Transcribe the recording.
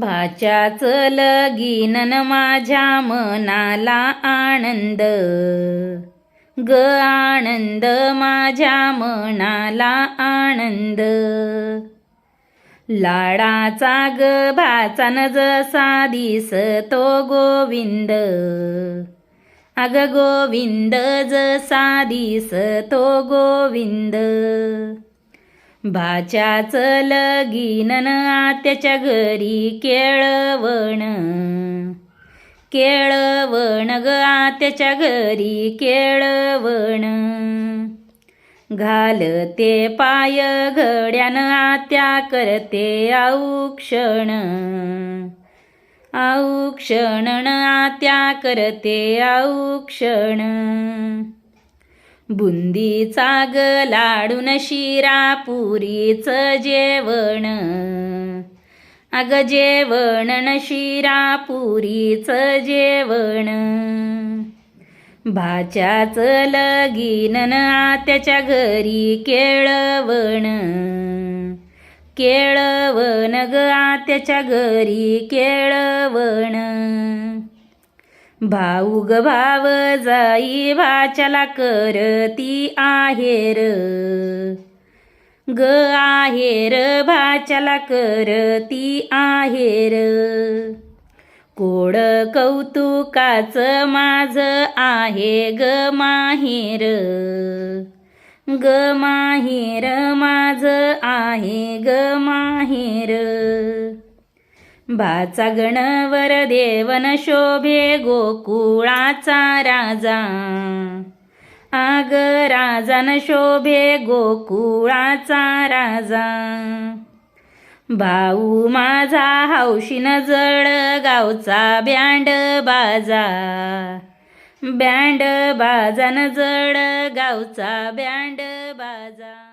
भाच्याच लगीनन माझ्या मनाला आनंद. ग आनंद माझ्या मनाला आनंद. लाडाचा ग भाचान जसा दिसतो गोविंद. अग गोविंद जसा दिसतो गोविंद. भाच्याच लगीनन आत्याच्या घरी केळवण. केळवण ग आत्याच्या घरी केळवण. घालते पाय घड्यान आत्या करते औक्षण औक्षण आत्या करते औक्षण बुंदीचा ग लाडून शिरा पुरीचं जेवण. अग जेवण न शिरा पुरीचं जेवण. भाच्याच लगीन आत्याच्या घरी केळवण. केळवण ग आत्याच्या घरी केळवण. भाऊ भाव जाई भाच्याला करती आहेर. ग आहेर भाच्याला करती आहेर. कोड कौतुकाच माझ आहे ग माहेर. ग माहेर माझ आहे ग माहेर. भाचा गणवर देवन शोभे गोकुळाचा राजा. आग राजान शोभे गोकुळाचा राजा. भाऊ माझा हौशीन जळ गावचा बँड बाजा. बँड बाजान जळ गावचा बँड बाजा.